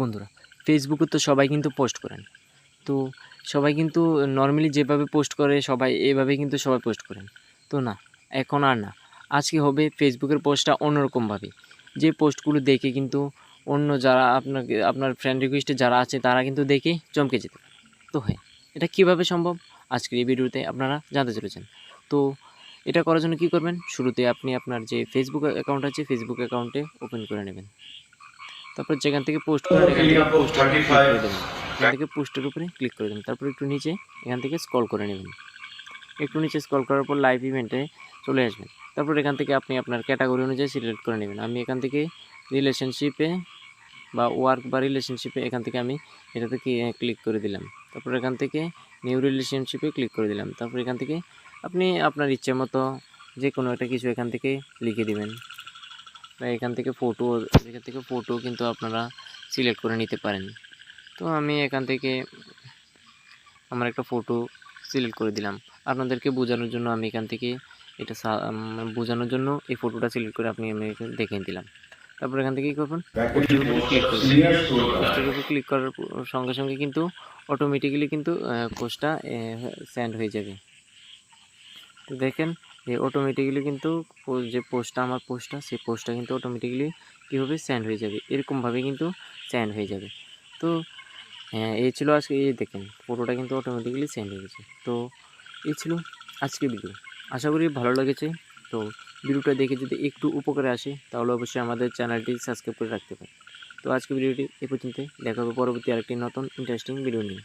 বন্ধুরা ফেসবুকে তো সবাই কিন্তু পোস্ট করেন। তো সবাই কিন্তু নর্মালি যেভাবে পোস্ট করে, সবাই এভাবে কিন্তু সবাই পোস্ট করেন। তো না, এখন আর না। আজকে হবে ফেসবুকের পোস্টটা অন্যরকমভাবে যে পোস্টগুলো দেখে কিন্তু অন্য যারা আপনাকে, আপনার ফ্রেন্ড রিকোয়েস্টে যারা আছে, তারা কিন্তু দেখে চমকে যেতে তো হ্যাঁ এটা কীভাবে সম্ভব? আজকের এই ভিডিওতে আপনারা জানতে চলেছেন। তো এটা করার জন্য কী করবেন? শুরুতে আপনি আপনার যে ফেসবুক অ্যাকাউন্ট আছে ফেসবুক অ্যাকাউন্টে ওপেন করে নেবেন। তারপর যেখান থেকে পোস্ট করেন এখান থেকে করে দেবেন। এখান থেকে পোস্টের উপরে ক্লিক করে দেবেন। তারপর একটু নিচে এখান থেকে স্ক্রল করে নেবেন। একটু নিচে স্ক্রল করার পর লাইভ ইভেন্টে চলে আসবেন। তারপর এখান থেকে আপনি আপনার ক্যাটাগরি অনুযায়ী সিলেক্ট করে নেবেন। আমি এখান থেকে রিলেশনশিপে বা ওয়ার্ক বা রিলেশনশিপে এখান থেকে আমি এটাতে ক্লিক করে দিলাম। তারপর এখান থেকে নিউ রিলেশনশিপে ক্লিক করে দিলাম। তারপর এখান থেকে আপনি আপনার ইচ্ছে মতো যে কোনো একটা কিছু এখান থেকে লিখে দিবেন। বা এখান থেকে ফটো এখান থেকে ফটো কিন্তু আপনারা সিলেক্ট করে নিতে পারেন। তো আমি এখান থেকে আমার একটা ফটো সিলেক্ট করে দিলাম। আপনাদেরকে বোঝানোর জন্য আমি এখান থেকে এটা বোঝানোর জন্য এই ফটোটা সিলেক্ট করে আপনি আমি দেখে দিলাম। তারপর এখান থেকে কী করবেন? ক্লিক করার সঙ্গে সঙ্গে কিন্তু অটোমেটিক্যালি কিন্তু পোস্টটা সেন্ড হয়ে যাবে। তো দেখেন অটোমেটিক্যালি কিন্তু যে পোস্টটা আমার পোস্টটা, সেই পোস্টটা কিন্তু অটোমেটিক্যালি কী হবে সেন্ড হয়ে যাবে? এরকমভাবে কিন্তু সেন্ড হয়ে যাবে। তো হ্যাঁ এই ছিল আজকে, এই দেখেন ফটোটা কিন্তু অটোমেটিক্যালি সেন্ড হয়ে গেছে। তো, এই ছিল আজকে ভিডিও আশা করি ভালো লেগেছে। তো, ভিডিওটা দেখে যদি একটু উপকারে আসে, তাহলে অবশ্যই আমাদের চ্যানেলটি সাবস্ক্রাইব করে রাখতে পারেন। তো আজকে ভিডিওটি এ পর্যন্ত দেখা হবে পরবর্তী আরেকটি নতুন ইন্টারেস্টিং ভিডিও নিয়ে।